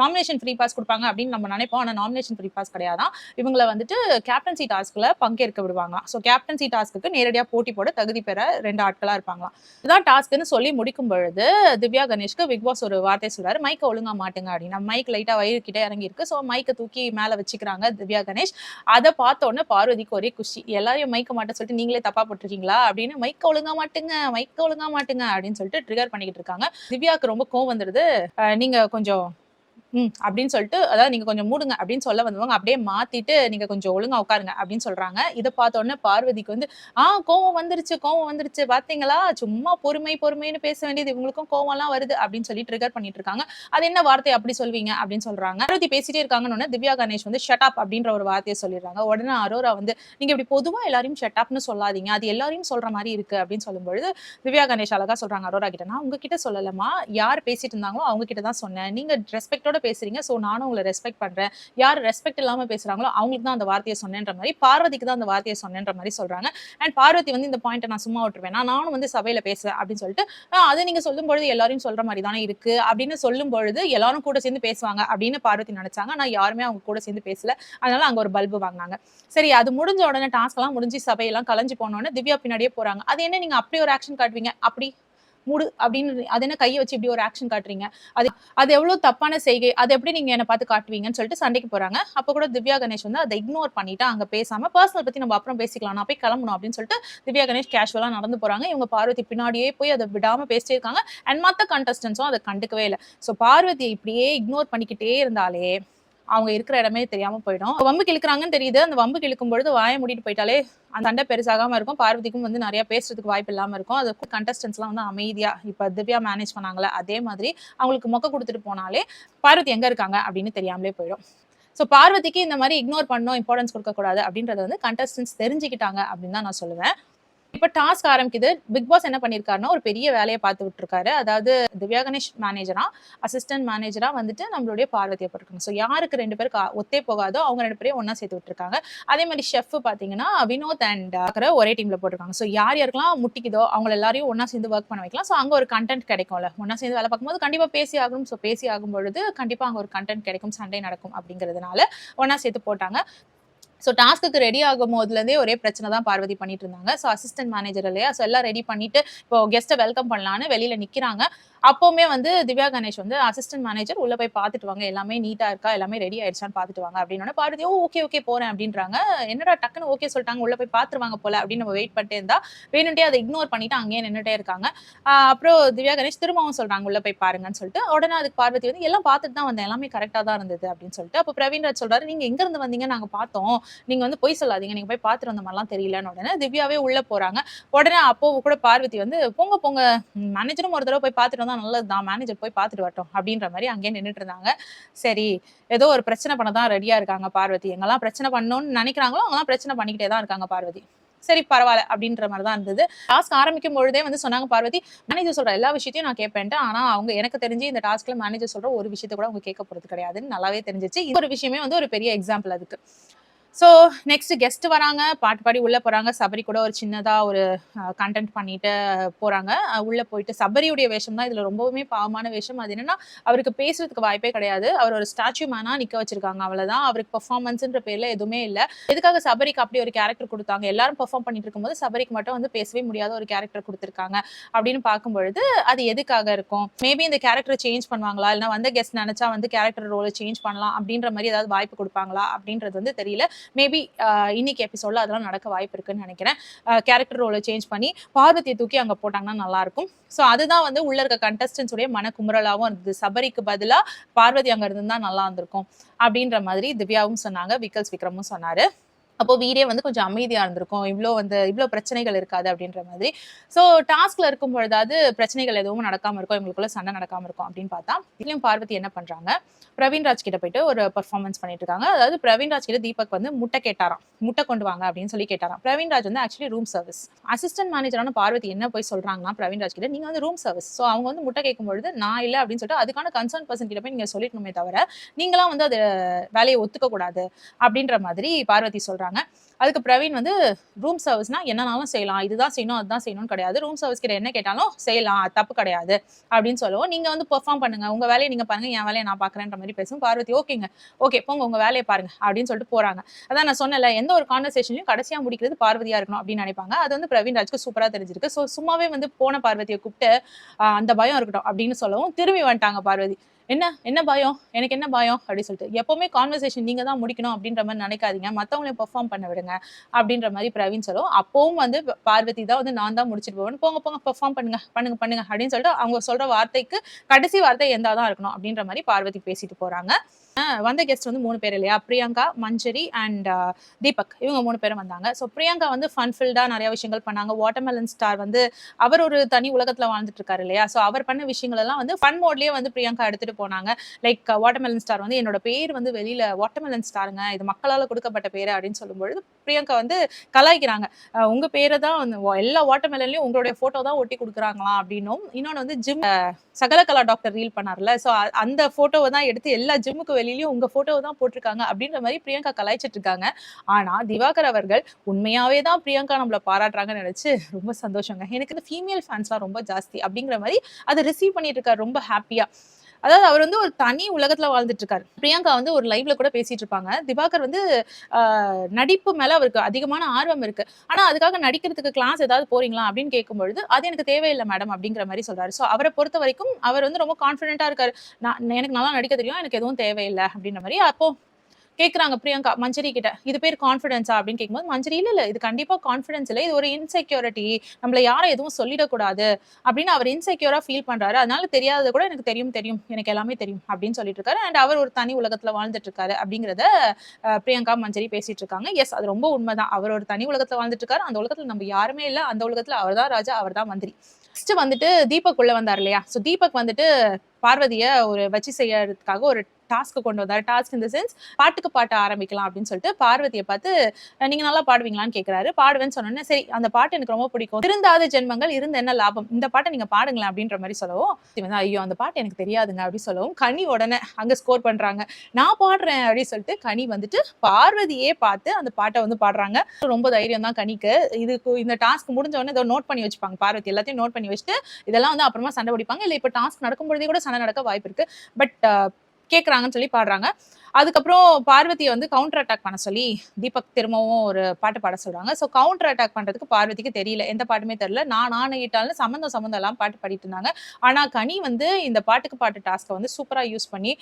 நாமினேஷன் ஃப்ரீ பாஸ் கொடுப்பாங்க அப்படின்னு நம்ம நினைப்போம். ஆனால் நாமினேஷன் ஃப்ரீ பாஸ் கிடையாதான். இவங்கள வந்துட்டு கேப்டன்சி டாஸ்கில் பங்கேற்க விடுவாங்க. ஸோ கேப்டன்சி டாஸ்க்கு நேரடியாக போட்டி போட தகுதி பெற ரெண்டு ஆட்களாக இருப்பாங்களாம். இதுதான் டாஸ்க்னு சொல்லி முடிக்கும் பொழுது திவ்யா கணேஷ்க்கு பிக் பாஸ் ஒரு வார்த்தை சொல்கிறார் மைக்கை ஒழுங்கா மாட்டுங்க அப்படின்னு மைக் லைட்டாக வயிறு கிட்டே இறங்கியிருக்கு ஸோ மைக்கை தூக்கி மேலே வச்சுக்கிறாங்க திவ்யா கணேஷ். அதை பார்த்த உடனே பார்வதிக்கு ஒரே குஷி. எல்லாரையும் மைக்க மாட்ட சொல்லிட்டு நீங்களே தப்பா போட்டிருக்கீங்களா? அப்படின்னு மைக்க ஒழுங்கா மாட்டுங்க மைக்க ஒழுங்கா மாட்டுங்க அப்படின்னு சொல்லிட்டு ட்ரிகர் பண்ணிக்கிட்டு இருக்காங்க. திவ்யாவுக்கு ரொம்ப கோவம் வந்துடுது நீங்க கொஞ்சம் அப்படின்னு சொல்லிட்டு அதாவது நீங்க கொஞ்சம் மூடுங்க அப்படின்னு சொல்ல வந்தவங்க அப்படியே மாத்திட்டு நீங்க கொஞ்சம் ஒழுங்கா உட்காருங்க அப்படின்னு சொல்றாங்க. இதை பார்த்த உடனே பார்வதிக்கு வந்து ஆ கோவம் வந்துருச்சு கோவம் வந்துருச்சு பாத்தீங்களா? சும்மா பொறுமை பொறுமைன்னு பேச வேண்டியது இவங்களுக்கும் கோவம் எல்லாம் வருது அப்படின்னு சொல்லி ட்ரிகர் பண்ணிட்டு இருக்காங்க. அது என்ன வார்த்தை அப்படி சொல்வீங்க? அப்படின்னு சொல்றாங்க. பார்வதி பேசிட்டே இருக்காங்கன்னு திவ்யா கணேஷ் வந்து ஷட் அப் அப்படின்ற ஒரு வார்த்தையை சொல்லிடுறாங்க. உடனே அரோரா வந்து நீங்க இப்படி பொதுவா எல்லாரையும் ஷட் அப்னு சொல்லாதீங்க. அது எல்லாரையும் சொல்ற மாதிரி இருக்கு அப்படின்னு சொல்லும்பொழுது திவ்யா கணேஷ் அழகா சொல்றாங்க அரோரா கிட்ட நான் உங்ககிட்ட சொல்லலமா யார் பேசிட்டு இருந்தாங்களோ அவங்க கிட்ட தான் சொன்னேன். நீங்க ரெஸ்பெக்டோட பேசுறீங்க. சோ நானும் உங்களை ரெஸ்பெக்ட் பண்றேன். யார் ரெஸ்பெக்ட் இல்லாம பேசுறாங்களோ அவங்களுக்கு தான் அந்த வார்த்தையை சொன்னேன்ற மாதிரி பார்வதிக்கு தான் அந்த வார்த்தையை சொன்னேன்ற மாதிரி சொல்றாங்க. அண்ட் பார்வதி வந்து இந்த பாயிண்ட்டை நான் சும்மா விட்டுருவேன். நான் நானும் வந்து சபையில பேசுவேன் அப்படின்னு சொல்லிட்டு "ஆ, அது நீங்க சொல்லும் பொழுது எல்லாரையும் சொல்ற மாதிரி தானே இருக்கு அப்படின்னு சொல்லும் பொழுது எல்லாரும் கூட சேர்ந்து பேசுவாங்க அப்படின்னு பார்வதி நினைச்சாங்க. ஆனா யாருமே அவங்க கூட சேர்ந்து பேசல. அதனால அங்க ஒரு பல்பு வாங்கினாங்க. சரி அது முடிஞ்ச உடனே டாஸ்க் எல்லாம் முடிஞ்சு சபையெல்லாம் கலைஞ்சு போன உடனே திவ்யா பின்னாடியே போறாங்க. அது என்ன? நீங்க அப்படி ஒரு ஆக்ஷன் காட்டுவீங்க? அப்படி மூடு அப்படின்னு அது என்ன கையை வச்சு இப்படி ஒரு ஆக்ஷன் காட்டுறீங்க? அது அது எவ்வளோ தப்பான செய்கை? அது எப்படி நீங்கள் என்ன பார்த்து காட்டுவீங்கன்னு சொல்லிட்டு சண்டைக்கு போகிறாங்க அப்போ கூட திவ்யா கணேஷ் வந்து அதை இக்னோர் பண்ணிட்டு அங்கே பேசாமல் பர்சனல் பற்றி நம்ம அப்புறம் பேசிக்கலாம். நான் போய் கிளம்பணும் அப்படின்னு சொல்லிட்டு திவ்யா கணேஷ் கேஷுவலாக நடந்து போகிறாங்க இவங்க பார்வதி பின்னாடியே போய் அதை விடாமல் பேசிட்டே இருக்காங்க. அண்ட் மத்த கண்டஸ்டன்ஸும் அதை கண்டுக்கவே இல்லை. ஸோ பார்வதியை இப்படியே இக்னோர் பண்ணிக்கிட்டே இருந்தாலே அவங்க இருக்கிற இடமே தெரியாம போயிடும். வம்பு கிழக்குறாங்கன்னு தெரியுது. அந்த வம்பு கிழக்கும் பொழுது வாயை மூடிட்டு போயிட்டாலே அந்த சண்டை பெருசாகாம இருக்கும். பார்வதிக்கும் வந்து நிறைய பேசுறதுக்கு வாய்ப்பு இல்லாம இருக்கும். அது கண்டஸ்டன்ஸ்லாம் வந்து அமைதியா இப்ப திவ்யா மேனேஜ் பண்ணாங்களே அதே மாதிரி அவங்களுக்கு மொக்க கொடுத்துட்டு போனாலே பார்வதி எங்க இருக்காங்க அப்படின்னு தெரியாமலே போயிடும். ஸோ பார்வதிக்கு இந்த மாதிரி இக்னோர் பண்ணோம் இம்பார்ட்டன்ஸ் கொடுக்கக்கூடாது அப்படின்றத வந்து கண்டஸ்டன்ஸ் தெரிஞ்சுக்கிட்டாங்க அப்படின்னு தான் நான் சொல்லுவேன். இப்போ டாஸ்க் ஆரம்பிக்குது. பிக் பாஸ் என்ன பண்ணியிருக்காருன்னா ஒரு பெரிய வேலையை பார்த்து விட்டுருக்காரு. அதாவது திவ்யா கணேஷ் மேனேஜரா அசிஸ்டன்ட் மேனேஜரா வந்துட்டு நம்மளுடைய பார்வதியை போட்டிருக்காங்க ஸோ யாருக்கு ரெண்டு பேருக்கு ஒத்தே போகாதோ அவங்க ரெண்டு பேரையும் ஒன்றா சேர்த்து விட்டுருக்காங்க. அதே மாதிரி ஷெஃப் பார்த்தீங்கன்னா வினோத் அண்ட் ஒரே டீம்ல போட்டிருக்காங்க. ஸோ யார் யாருக்கெல்லாம் முட்டிக்குதோ அவங்க எல்லாரையும் ஒண்ணா சேர்ந்து ஒர்க் பண்ண வைக்கலாம். ஸோ அங்க ஒரு கண்டென்ட் கிடைக்கும்ல. ஒன்றா சேர்ந்து வேலை பார்க்கும்போது கண்டிப்பா பேசி ஆகணும். ஸோ பேசி ஆகும் பொழுது கண்டிப்பா அங்க ஒரு கண்டென்ட் கிடைக்கும். சண்டை நடக்கும் அப்படிங்கிறதுனால ஒன்றா சேர்த்து போட்டாங்க. ஸோ டாஸ்க்கு ரெடி ஆகும் போதுலேருந்தே ஒரே பிரச்சனை தான் பார்வதி பண்ணிட்டு இருந்தாங்க. ஸோ அசிஸ்டன்ட் மேனேஜர் இல்லையா? ஸோ எல்லாம் ரெடி பண்ணிட்டு இப்போ கெஸ்ட்டை வெல்கம் பண்ணலான்னு வெளியில நிக்கிறாங்க. அப்போவுமே வந்து திவ்யா கணேஷ் வந்து அசிஸ்டன்ட் மேனேஜர் உள்ள போய் பார்த்துட்டு வாங்க. எல்லாமே நீட்டா இருக்கா? எல்லாமே ரெடி ஆயிடுச்சான்னு பார்த்துட்டு வாங்க அப்படின்னு பார்வதி ஓ ஓகே ஓகே போறேன் அப்படின்றாங்க. என்னடா டக்குன்னு ஓகே சொல்லிட்டாங்க. உள்ள போய் பார்த்துருவாங்க போல அப்படின்னு நம்ம வெயிட் பண்ணிட்டே இருந்தா வேணும்ட்டே அதை இக்னோர் பண்ணிட்டு அங்கேயே நின்றுட்டே இருக்காங்க. அப்புறம் திவ்யா கணேஷ் திரும்பவும் சொல்றாங்க உள்ள போய் பாருங்கன்னு சொல்லிட்டு. உடனே அதுக்கு பார்வதி வந்து எல்லாம் பார்த்துட்டு தான் வந்தேன். எல்லாமே கரெக்டா தான் இருந்தது அப்படின்னு சொல்லிட்டு. அப்போ பிரவீன் ராஜ் சொல்றாரு நீங்க எங்க இருந்து வந்தீங்க நாங்க பார்த்தோம். நீங்க வந்து பொய் சொல்லாதீங்க. நீங்க போய் பார்த்துட்டு வந்த மாதிரிலாம் தெரியலன்னு உடனே திவ்யாவே உள்ள போறாங்க. உடனே அப்போ கூட பார்வதி வந்து போங்க போங்க. மேனேஜரும் ஒரு தடவை போய் பார்த்துட்டு வந்தா நல்லது தான் மேனேஜர் போய் பார்த்துட்டு வரட்டும் அப்படின்ற மாதிரி அங்கேயே நின்னுட்டு இருந்தாங்க. சரி ஏதோ ஒரு பிரச்சனை பண்ண தான் ரெடியா இருக்காங்க பார்வதி. எங்கெல்லாம் பிரச்சனை பண்ணணும்னு நினைக்கிறாங்களோ அவங்கலாம் பிரச்சனை பண்ணிக்கிட்டே தான் இருக்காங்க பார்வதி. சரி பரவாயில்ல அப்படின்ற மாதிரி தான் இருந்தது. டாஸ்க் ஆரம்பிக்கும் பொழுதே வந்து சொன்னாங்க பார்வதி மேனேஜர் சொல்ற எல்லா விஷயத்தையும் நான் கேட்பேன்ட்டு ஆனா அவங்க எனக்கு தெரிஞ்சு இந்த டாஸ்க்ல மேனேஜர் சொல்ற ஒரு விஷயத்த கூட அவங்க கேட்க போறது கிடையாதுன்னு நல்லாவே தெரிஞ்சிச்சு. இது ஒரு விஷயமே வந்து ஒரு பெரிய எக்ஸாம்பிள் அதுக்கு. ஸோ நெக்ஸ்ட் கெஸ்ட் வராங்க பாட்டு பாடி உள்ளே போகிறாங்க சபரி கூட ஒரு சின்னதாக ஒரு கண்டென்ட் பண்ணிட்டு போகிறாங்க உள்ளே போயிட்டு சபரியுடைய வேஷம் தான். இதில் ரொம்பவுமே பாவமான வேஷம். அது என்னன்னா அவருக்கு பேசுறதுக்கு வாய்ப்பே கிடையாது. அவர் ஒரு ஸ்டாச்சு மேனாக நிற்க வச்சிருக்காங்க. அவ்வளோதான் அவருக்கு பெர்ஃபார்மன்ஸ்ன்ற பேரில் எதுவுமே இல்லை. எதுக்காக சபரிக்கு அப்படி ஒரு கேரக்டர் கொடுத்தாங்க? எல்லாரும் பெர்ஃபார்ம் பண்ணிட்டு இருக்கும்போது சபரிக்கு மட்டும் வந்து பேசவே முடியாத ஒரு கேரக்டர் கொடுத்துருக்காங்க. அப்படின்னு பார்க்கும்பொழுது அது எதுக்காக இருக்கும்? மேபி இந்த கேரக்டரை சேஞ்ச் பண்ணுவாங்களா? இல்லைன்னா வந்த கெஸ்ட் நினச்சா வந்து கேரக்டர் ரோலை சேஞ்ச் பண்ணலாம். அப்படின்ற மாதிரி ஏதாவது வாய்ப்பு கொடுப்பாங்களா? அப்படின்றது வந்து தெரியல. மேபி இன்னைக்கு எபிசோட்ல அதெல்லாம் நடக்க வாய்ப்பு இருக்குன்னு நினைக்கிறேன். கேரக்டர் ரோலை சேஞ்ச் பண்ணி பார்வதியை தூக்கி அங்க போட்டாங்கன்னா நல்லா இருக்கும் ஸோ அதுதான் வந்து உள்ள இருக்க கண்டஸ்டன்ஸுடைய உடைய மன இருந்தது. சபரிக்கு பதிலா பார்வதி அங்க இருந்தால் நல்லா இருந்திருக்கும். அப்படின்ற மாதிரி திவ்யாவும் சொன்னாங்க விக்கல்ஸ் விக்ரமும் சொன்னாரு. அப்போ வீடே வந்து கொஞ்சம் அமைதியா இருந்திருக்கும். இவ்வளோ வந்து இவ்வளோ பிரச்சனைகள் இருக்காது அப்படின்ற மாதிரி. ஸோ டாஸ்க்ல இருக்கும் பொழுதாவது பிரச்சனைகள் எதுவும் நடக்காம இருக்கும் இவங்களுக்குள்ள சண்டை நடக்காம இருக்கும் அப்படின்னு பார்த்தா இதுலயும் பார்வதி என்ன பண்றாங்க? பிரவீன் ராஜ் கிட்ட போயிட்டு ஒரு பர்ஃபார்மன்ஸ் பண்ணிட்டு இருக்காங்க. அதாவது பிரவீன் ராஜ் கிட்ட தீபக் வந்து முட்டை கேட்டாராம். முட்டை கொண்டு வாங்க அப்படின்னு சொல்லி கேட்டாராம். பிரவீன்ராஜ் வந்து ஆக்சுவலி ரூம் சர்வீஸ் அசிஸ்டன்ட் மேனேஜரான பார்வதி என்ன போய் சொல்றாங்கன்னா பிரவீன்ராஜ் கிட்ட நீங்க வந்து ரூம் சர்வீஸ் ஸோ அவங்க வந்து முட்டை கேட்கும் பொழுது நான் இல்லை அப்படின்னு சொல்லிட்டு அதுக்கான கன்சர்ன் பர்சன் கிட்ட போய் நீங்க சொல்லிக்கணுமே தவிர நீங்களாம் வந்து அது வேலையை ஒத்துக்க கூடாது அப்படின்ற மாதிரி பார்வதி சொல்கிறாங்க அதுக்கு பிரவீன் வந்து ரூம் சர்வீஸ்னா என்னனாலும் செய்யலாம். இதுதான் செய்யணும் அதுதான் செய்யணும்னு கிடையாது. ரூம் சர்வீஸ் கிட்ட என்ன கேட்டாலும் செய்யலாம். தப்பு கிடையாது. அப்படின்னு சொல்லுவோம். நீங்க வந்து பெர்ஃபார்ம் பண்ணுங்க. உங்க வேலையை நீங்க பாருங்க. என் வேலையை நான் பார்க்குறேன்ற மாதிரி பேசும் பார்வதி ஓகேங்க. ஓகே போங்க. உங்க வேலையை பாருங்க. அப்படின்னு சொல்லிட்டு போறாங்க. அதான் நான் சொன்னல எந்த ஒரு கான்வர்சேஷனையும் கடைசியா முடிக்கிறது பார்வதியாக இருக்கணும் அப்படின்னு நினைப்பாங்க. அது வந்து பிரவீன் ராஜ்க்கு சூப்பராக தெரிஞ்சிருக்கு. ஸோ சும்மாவே வந்து போன பார்வதியை கூப்பிட்டு அந்த பயம் இருக்கட்டும். அப்படின்னு சொல்லவும் திரும்பி வந்துட்டாங்க பார்வதி. என்ன என்ன பயம்? எனக்கு என்ன பயம்? அப்படின்னு சொல்லிட்டு. எப்போவுமே கான்வர்சேஷன் நீங்கள் தான் முடிக்கணும் அப்படின்ற மாதிரி நினைக்காதீங்க. மற்றவங்களையும் பெர்ஃபார்ம் பண்ண விடுங்க அப்படின்ற மாதிரி பிரவீன் சொல்லும். அப்போவும் வந்து பார்வதி தான் வந்து நான் தான் முடிச்சுட்டு போவேன். போங்க போங்க பெர்ஃபார்ம் பண்ணுங்க பண்ணுங்க பண்ணுங்க அப்படின்னு சொல்லிட்டு அவங்க சொல்கிற வார்த்தைக்கு கடைசி வார்த்தை எந்தா தான் இருக்கணும் அப்படின்ற மாதிரி பார்வதி பேசிட்டு போகிறாங்க வந்த கெஸ்ட் வந்து மூணு பேர் இல்லையா? பிரியங்கா மஞ்சரி அண்ட் தீபக். இவங்க மூணு பேரும் வந்தாங்க. ஸோ பிரியங்கா வந்து ஃபன்ஃபில்டா நிறைய விஷயங்கள் பண்ணாங்க. வாட்டர்மெலன் ஸ்டார் வந்து அவர் ஒரு தனி உலகத்தில் வாழ்ந்துட்டு இருக்காரு இல்லையா? ஸோ அவர் பண்ண விஷயங்கள் எல்லாம் வந்து ஃபன் மோட்லேயே வந்து பிரியங்கா எடுத்துகிட்டு போனாங்க. லைக் வாட்டர்மெலன் ஸ்டார் வந்து என்னோட பேர் வந்து வெளியில் வாட்டர்மெலன் ஸ்டாருங்க இது மக்களால் கொடுக்கப்பட்ட பேர் அப்படின்னு சொல்லும்பொழுது பிரியங்கா வந்து கலாய்க்கிறாங்க. உங்க பேரை தான் எல்லா வாட்டர் மெலன்லயும் உங்களுடைய போட்டோ தான் ஒட்டி கொடுக்குறாங்களா அப்படின்னும். இன்னொன்று வந்து ஜிம் சகலகலா டாக்டர் ரீல் பண்ணார்ல. ஸோ அந்த போட்டோவை தான் எடுத்து எல்லா ஜிம்முக்கு வெளியிலயும் உங்க போட்டோவை தான் போட்டிருக்காங்க அப்படின்ற மாதிரி பிரியங்கா கலாய்ச்சிட்டு இருக்காங்க. ஆனா திவாகர் அவர்கள் உண்மையாவே தான் பிரியங்கா நம்மள பாராட்டுறாங்கன்னு நினைச்சு ரொம்ப சந்தோஷங்க. எனக்கு இந்த ஃபீமேல் ஃபேன்ஸ்லாம் ரொம்ப ஜாஸ்தி அப்படிங்கிற மாதிரி அதை ரிசீவ் பண்ணிட்டு இருக்காரு ரொம்ப ஹாப்பியா அதாவது அவர் வந்து ஒரு தனி உலகத்துல வாழ்ந்துட்டு இருக்காரு பிரியங்கா வந்து ஒரு லைவ்ல கூட பேசிட்டு இருப்பாங்க. திவாகர் வந்து நடிப்பு மேல அவருக்கு அதிகமான ஆர்வம் இருக்கு. ஆனா அதுக்காக நடிக்கிறதுக்கு கிளாஸ் ஏதாவது போறீங்களா அப்படின்னு கேட்கும்பொழுது அது எனக்கு தேவையில்லை மேடம் அப்படிங்கிற மாதிரி சொல்றாரு. ஸோ அவரை பொறுத்த வரைக்கும் அவர் வந்து ரொம்ப கான்ஃபிடென்ட்டா இருக்காரு. நான் எனக்கு நல்லா நடிக்க தெரியும் எனக்கு எதுவும் தேவையில்லை அப்படின்ற மாதிரி. அப்போ கேட்குறாங்க பிரியங்கா மஞ்சரி கிட்ட. இது பேர் கான்ஃபிடன்ஸா அப்படின்னு கேட்கும்போது மஞ்சரி இல்ல இல்ல இது கண்டிப்பா கான்ஃபிடென்ஸ் இல்லை. இது ஒரு இன்செக்யூரிட்டி நம்மள யாரும் எதுவும் சொல்லிடக்கூடாது. அப்படின்னு அவர் இன்செக்யூரா ஃபீல் பண்றாரு. அதனால தெரியாதது கூட எனக்கு தெரியும் தெரியும். எனக்கு எல்லாமே தெரியும் அப்படின்னு சொல்லிட்டு இருக்காரு. அண்ட் அவர் ஒரு தனி உலகத்துல வாழ்ந்துட்டு இருக்காரு அப்படிங்கிறத பிரியங்கா மஞ்சரி பேசிட்டு இருக்காங்க. எஸ் அது ரொம்ப உண்மைதான். அவர் ஒரு தனி உலகத்துல வாழ்ந்துட்டு இருக்காரு. அந்த உலகத்துல நம்ம யாருமே இல்லை. அந்த உலகத்துல அவர்தான் ராஜா அவர் தான் மந்திரி. நெக்ஸ்ட் வந்துட்டு தீபக் உள்ள வந்தார் இல்லையா? ஸோ தீபக் வந்துட்டு பார்வதியை ஒரு வச்சு செய்யறதுக்காக ஒரு டாஸ்க்கு கொண்டு வந்தார். டாஸ்க் இந்த சென்ஸ் பாட்டுக்கு பாட்ட ஆரம்பிக்கலாம் அப்படின்னு சொல்லிட்டு பார்வதியை பார்த்து நீங்க நல்லா பாடுவீங்களான்னு கேட்கிறாரு பாடுவேன்னு சொன்னோன்னே சரி அந்த பாட்டு எனக்கு ரொம்ப பிடிக்கும். திருந்தாத ஜென்மங்கள் இருந்த என்ன லாபம்? இந்த பாட்டை நீங்க பாடுங்களேன் அப்படின்ற மாதிரி சொல்லவும் இவன் வந்து, ஐயோ அந்த பாட்டு எனக்கு தெரியாதுங்க அப்படின்னு சொல்லவும் கனி உடனே அங்க ஸ்கோர் பண்றாங்க. நான் பாடுறேன் அப்படின்னு சொல்லிட்டு கனி வந்துட்டு பார்வதியே பார்த்து அந்த பாட்டை வந்து பாடுறாங்க. ரொம்ப தைரியம் தான் கனிக்கு. இதுக்கு இந்த டாஸ்க் முடிஞ்ச உடனே இதை நோட் பண்ணி வச்சுப்பாங்க. பார்வதி எல்லாத்தையும் நோட் பண்ணி வச்சுட்டு இதெல்லாம் வந்து அப்புறமா சண்டை பிடிப்பாங்க. இல்லை இப்போ டாஸ்க் நடக்கும்பொழுதே கூட சண்டை நடக்க வாய்ப்பு இருக்கு. பட் கேட்குறாங்கன்னு சொல்லி பாடுறாங்க. அதுக்கப்புறம் பார்வதியை வந்து கவுண்டர் அட்டாக் பண்ண சொல்லி தீபக் திரும்பவும் ஒரு பாட்டு பாட சொல்றாங்க. ஸோ கவுண்டர் அட்டாக் பண்றதுக்கு பார்வதிக்கு தெரியல. எந்த பாட்டுமே தெரியல. நான் ஆணையிட்டாலும் சம்மந்தம் சம்மந்தம் எல்லாம் பாட்டு பாடிட்டு இருந்தாங்க. ஆனா கனி வந்து இந்த பாட்டுக்கு பாட்டு டாஸ்க்கை வந்து சூப்பரா யூஸ் பண்ணி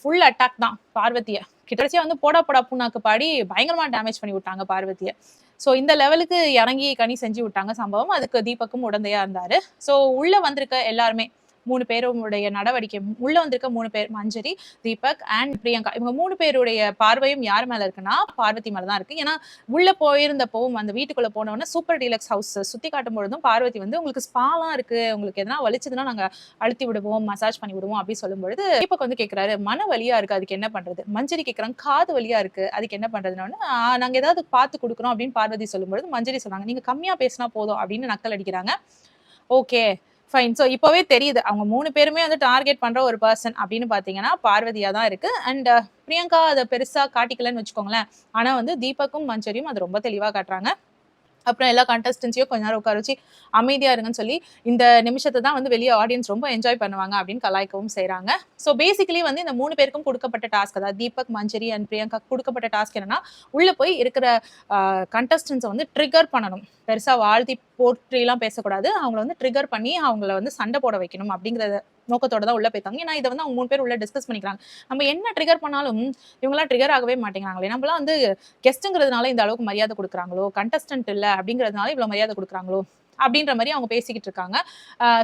ஃபுல் அட்டாக் தான் பார்வதியை. கிட்டச்சியா வந்து போடா போடா புண்ணாக்கு பாடி பயங்கரமா டேமேஜ் பண்ணி விட்டாங்க பார்வதியை. ஸோ இந்த லெவலுக்கு இறங்கி கனி செஞ்சு விட்டாங்க சம்பவம். அதுக்கு தீபக்கும் உடந்தையா இருந்தாரு. ஸோ உள்ள வந்திருக்க எல்லாருமே மூணு பேருடைய நடவடிக்கை உள்ள வந்திருக்க மூணு பேர் மஞ்சரி தீபக் அண்ட் பிரியங்கா. இவங்க மூணு பேருடைய பார்வையும் யார் மேல இருக்குன்னா பார்வதி மேல தான் இருக்கு. ஏன்னா உள்ள போயிருந்தப்பவும் அந்த வீட்டுக்குள்ள போனவொடனே சூப்பர் டீலக்ஸ் ஹவுஸ் சுத்தி காட்டும் பொழுதும் பார்வதி வந்து உங்களுக்கு ஸ்பாலாம் இருக்கு. உங்களுக்கு எதனா வலிச்சதுன்னா நாங்க அழுத்தி விடுவோம் மசாஜ் பண்ணி விடுவோம் அப்படின்னு சொல்லும் பொழுது தீபக் வந்து கேக்குறாரு மன வலியா இருக்கு. அதுக்கு என்ன பண்றது? மஞ்சரி கேக்குறாங்க காது வலியா இருக்கு. அதுக்கு என்ன பண்றதுன்னு? நாங்க ஏதாவது பார்த்து கொடுக்குறோம் அப்படின்னு பார்வதி சொல்லும்பொழுது மஞ்சரி சொன்னாங்க நீங்க கம்மியா பேசினா போதும் அப்படின்னு நக்கல் அடிக்கிறாங்க. ஓகே. ஃபைன் ஸோ இப்போவே தெரியுது. அவங்க மூணு பேருமே வந்து டார்கெட் பண்ணுற ஒரு பர்சன் அப்படின்னு பார்த்தீங்கன்னா பார்வதியாக தான் இருக்குது அண்ட் uh, பிரியங்கா அதை பெருசாக காட்டிக்கலன்னு வச்சுக்கோங்களேன். ஆனால் வந்து தீபக்கும் மஞ்சரியும் அது ரொம்ப தெளிவாக காட்டுறாங்க. அப்புறம் எல்லா கண்டஸ்டன்ஸையும் கொஞ்ச நேரம் உட்கார வச்சு அமைதியாக இருங்கன்னு சொல்லி இந்த நிமிஷத்தை தான் வந்து வெளியே ஆடியன்ஸ் ரொம்ப என்ஜாய் பண்ணுவாங்க அப்படின்னு கலாய்க்கவும் செய்கிறாங்க ஸோ பேசிக்கலி வந்து இந்த மூணு பேருக்கும் கொடுக்கப்பட்ட டாஸ்க் அதாவது தீபக் மஞ்சரி அண்ட் பிரியங்கா கொடுக்கப்பட்ட டாஸ்க் என்னன்னா உள்ளே போய் இருக்கிற கண்டஸ்டன்ஸை வந்து ட்ரிகர் பண்ணணும். பெருசாக வாழ்த்தி போற்றிலாம் பேசக்கூடாது. அவங்கள வந்து ட்ரிகர் பண்ணி அவங்கள வந்து சண்டை போட வைக்கணும் அப்படிங்கிறத நோக்கத்தோட தான் உள்ள போயிருக்காங்க ஏன்னா இதை வந்து அவங்க மூணு பேர் உள்ள டிஸ்கஸ் பண்ணிக்கிறாங்க. நம்ம என்ன ட்ரிகர் பண்ணாலும் இவங்களாம் ட்ரிகர் ஆகவே மாட்டேங்கிறாங்களே. நம்மளாம் வந்து கெஸ்ட்டுங்கிறதுனால இந்த அளவுக்கு மரியாதை கொடுக்குறாங்களோ? கண்டஸ்டன்ட் இல்லை அப்படிங்கிறதுனால இவ்வளோ மரியாதை கொடுக்குறாங்களோ? அப்படின்ற மாதிரி அவங்க பேசிக்கிட்டு இருக்காங்க.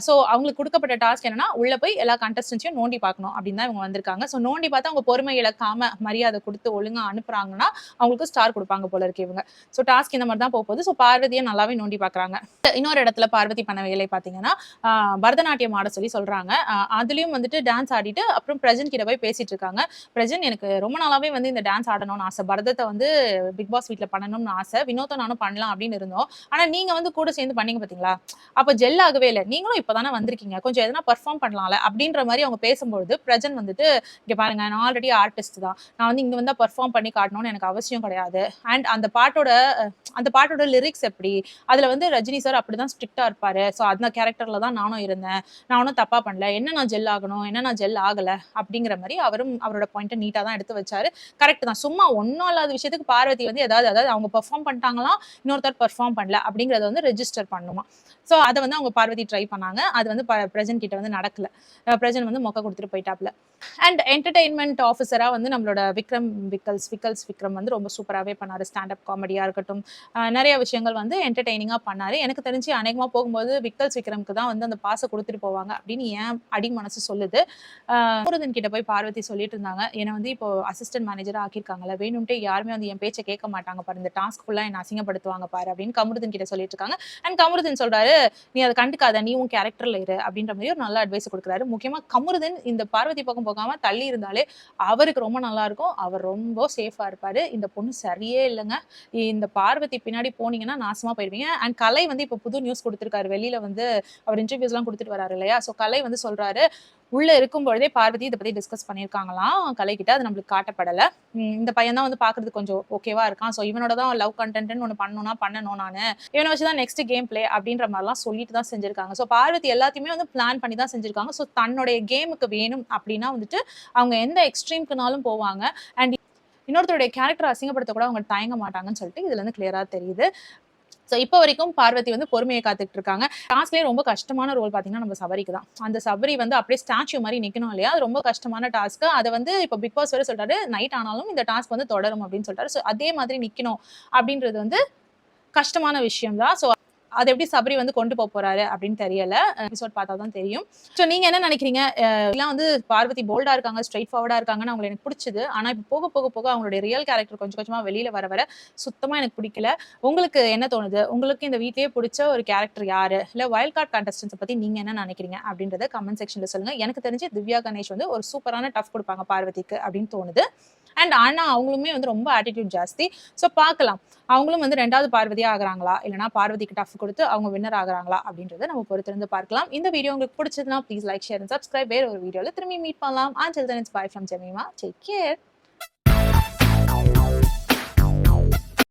ஸோ அவங்களுக்கு கொடுக்கப்பட்ட டாஸ்க் என்னன்னா உள்ள போய் எல்லா கண்டஸ்டன்ஸையும் நோண்டி பார்க்கணும் அப்படின்னு தான் இவங்க வந்திருக்காங்க. ஸோ நோண்டி பார்த்து அவங்க பொறுமை இழக்காம மரியாதை கொடுத்து ஒழுங்கா அனுப்புறாங்கன்னா அவங்களுக்கு ஸ்டார் கொடுப்பாங்க போல இருக்கு இவங்க. ஸோ டாஸ்க் இந்த மாதிரி தான் போக போகுது. ஸோ பார்வதியை நல்லாவே நோண்டி பார்க்கறாங்க. இன்னொரு இடத்துல பார்வதி பண்ண வேலை பார்த்தீங்கன்னா பரதநாட்டியம் ஆட சொல்லி சொல்றாங்க. அதுலயும் வந்துட்டு டான்ஸ் ஆடிட்டு அப்புறம் பிரஜன் கிட்ட போய் பேசிட்டு இருக்காங்க. பிரஜன் எனக்கு ரொம்ப நாளாவே வந்து இந்த டான்ஸ் ஆடணும்னு ஆசை. பரதத்தை வந்து பிக் பாஸ் வீட்டில் பண்ணணும்னு ஆசை. வினோதம் நானும் பண்ணலாம் அப்படின்னு இருந்தோம். ஆனா நீங்க வந்து கூட சேர்ந்து பண்ணீங்க பார்த்தீங்களா அப்ப ஜெல் ஆகவே இல்லை. நீங்களும் இப்பதானே வந்திருக்கீங்க. கொஞ்சம் எதனா பெர்ஃபார்ம் பண்ணலாம்ல அப்படின்ற மாதிரி அவங்க பேசும்பொழுது பிரஜன் வந்துட்டு இங்கே பாருங்க நான் ஆல்ரெடி ஆர்டிஸ்ட் தான். நான் வந்து இங்கே வந்தால் பெர்ஃபார்ம் பண்ணி காட்டணும்னு எனக்கு அவசியம் கிடையாது. அண்ட் அந்த பாட்டோட அந்த பாட்டோட லிரிக்ஸ் எப்படி? அதுல வந்து ரஜினி சார் அப்படி தான் ஸ்ட்ரிக்டாக இருப்பாரு. ஸோ அந்த கேரக்டர்ல தான் நானும் இருந்தேன். நான் ஒன்றும் பண்ணல. என்ன நான் ஜெல் ஆகணும்? என்ன நான் ஜெல் ஆகல? அப்படிங்கிற மாதிரி அவரும் அவரோட பாயிண்ட்டை நீட்டா தான் எடுத்து வச்சாரு. கரெக்ட் தான். சும்மா ஒன்றும் இல்லாத விஷயத்துக்கு பார்வதி வந்து ஏதாவது அதாவது அவங்க பெர்ஃபார்ம் பண்ணிட்டாங்களாம் இன்னொருத்தர் பெர்ஃபார்ம் பண்ணல அப்படிங்கறத வந்து ரெஜிஸ்டர் பண்ணும். ஸோ அதை வந்து அவங்க பார்வதி ட்ரை பண்ணாங்க. அது வந்து பிரஜன் கிட்ட வந்து நடக்கல. அஹ் பிரஜன் வந்து மொக்க கொடுத்துட்டு போயிட்டாப்ல. அண்ட் என்டர்டெயின்மெண்ட் ஆஃபீஸராக வந்து நம்மளோட விக்ரம் விக்கல்ஸ் விக்கல்ஸ் விக்ரம் வந்து ரொம்ப சூப்பராகவே பண்ணார். ஸ்டாண்டப் காமெடியாக இருக்கட்டும். நிறைய விஷயங்கள் வந்து என்டர்டெய்னிங்காக பண்ணார். எனக்கு தெரிஞ்சு அநேகமாக போகும்போது விக்கல்ஸ் விக்ரம்க்கு தான் வந்து அந்த பாசை கொடுத்துட்டு போவாங்க அப்படின்னு ஏன் அடி மனசு சொல்லுது. முருதன் கிட்ட போய் பார்வதி சொல்லிட்டு இருந்தாங்க. என்னை வந்து இப்போ அசிஸ்டன்ட் மேனேஜராக ஆக்கியிருக்காங்கல்ல வேணும்ட்டே யாருமே வந்து என் பேச்சை கேட்க மாட்டாங்க பாரு. இந்த டாஸ்க் ஃபுல்லாக என்னை அசிங்கப்படுத்துவாங்க பாரு அப்படின்னு கமருதன் கிட்ட சொல்லிட்டு இருக்காங்க. அண்ட் கமருதன் சொல்றாரு நீ அதை கண்டுக்காத நீ உன் கேரக்டர்ல இரு அப்படின்ற மாதிரி ஒரு நல்ல அட்வைஸ் கொடுக்குறாரு. முக்கியமா கமருதன் இந்த பார்வதி பக்கம் போகாம தள்ளி இருந்தாலே அவருக்கு ரொம்ப நல்லா இருக்கும். அவர் ரொம்ப சேஃபா இருப்பாரு. இந்த பொண்ணு சரியே இல்லைங்க. இந்த பார்வதி பின்னாடி போனீங்கன்னா நாசமா போயிருவீங்க. அண்ட் கலை வந்து இப்போ புது நியூஸ் கொடுத்துருக்காரு. வெளியில வந்து அவர் இன்டர்வியூஸ் எல்லாம் கொடுத்துட்டு வராரு இல்லையா? ஸோ கலை வந்து சொல்றாரு உள்ள இருக்கும் பொழுதே பார்வதி இதை பத்தி டிஸ்கஸ் பண்ணியிருக்காங்களாம். கலைக்கிட்ட அது நம்மளுக்கு காட்டப்படல. இந்த பையன் தான் வந்து பாக்குறது கொஞ்சம் ஓகேவா இருக்கான். ஸோ இவனோட தான் லவ் கண்டென்ட்னு ஒன்று பண்ணணும்னா பண்ணணும் நான். இவனை வச்சு தான் நெக்ஸ்ட் கேம் பிளே அப்படின்ற மாதிரிலாம் சொல்லிட்டு தான் செஞ்சிருக்காங்க. ஸோ பார்வதி எல்லாத்தையுமே வந்து பிளான் பண்ணி தான் செஞ்சிருக்காங்க. ஸோ தன்னுடைய கேமுக்கு வேணும் அப்படின்னா வந்துட்டு அவங்க எந்த எக்ஸ்ட்ரீம்க்குனாலும் போவாங்க. அண்ட் இன்னொருத்தருடைய கேரக்டர் அசிங்கப்படுத்த கூட அவங்க தயங்க மாட்டாங்கன்னு சொல்லிட்டு இதுல இருந்து கிளியரா தெரியுது. ஸோ இப்போ வரைக்கும் பார்வதி வந்து பொறுமையை காத்துட்டு இருக்காங்க. டாஸ்க்லேயே ரொம்ப கஷ்டமான ரோல் பார்த்தீங்கன்னா நம்ம சபரிக்கு தான். அந்த சபரி வந்து அப்படியே ஸ்டாச்சு மாதிரி நிற்கணும் இல்லையா? அது ரொம்ப கஷ்டமான டாஸ்க் அதை வந்து இப்போ பிக் பாஸ் வரை சொல்றாரு நைட் ஆனாலும் இந்த டாஸ்க் வந்து தொடரும் அப்படின்னு சொல்றாரு. ஸோ அதே மாதிரி நிற்கணும் அப்படின்றது வந்து கஷ்டமான விஷயம் தான் ஸோ அதை எப்படி சபரி வந்து கொண்டு போக போறாரு அப்படின்னு தெரியல. எபிசோட் பார்த்தா தான் தெரியும். ஸோ நீங்க என்ன நினைக்கிறீங்க? அஹ் எல்லாம் வந்து பார்வதி போல்டா இருக்காங்க ஸ்ட்ரைட் ஃபார்வர்டா இருக்காங்கன்னு அவங்களை எனக்கு பிடிச்சது. ஆனா இப்போ போக போக போக அவங்களுடைய ரியல் கேரக்டர் கொஞ்சம் கொஞ்சமா வெளியில வர வர சுத்தமா எனக்கு பிடிக்கல. உங்களுக்கு என்ன தோணுது? உங்களுக்கு இந்த வீட்லயே பிடிச்ச ஒரு கேரக்டர் யாரு? இல்ல வயல் கார்டு கண்டஸ்டன்ஸை பத்தி நீங்க என்ன நினைக்கிறீங்க? அப்படின்றத கமெண்ட் செக்ஷன்ல சொல்லுங்க. எனக்கு தெரிஞ்சு திவ்யா கணேஷ் வந்து ஒரு சூப்பரான டஃப் கொடுப்பாங்க பார்வதிக்கு அப்படின்னு தோணுது. அண்ட் ஆனால் அவங்களுமே வந்து ரொம்ப ஆட்டிடியூட் ஜாஸ்தி. ஸோ பார்க்கலாம். அவங்களும் வந்து ரெண்டாவது பார்வதியாக ஆகிறாங்களா? இல்லைனா பார்வதிக்கு டஃப் கொடுத்து அவங்க வின்னர் ஆகுறாங்களா? அப்படின்றத நம்ம பொறுத்திருந்து பார்க்கலாம். இந்த வீடியோ உங்களுக்கு பிடிச்சதுன்னா ப்ளீஸ் லைக் ஷேர் சப்ஸ்கிரைப் வேறு ஒரு வீடியோவில் திரும்பி மீட் பண்ணலாம். Until then it's bye from Jemima take care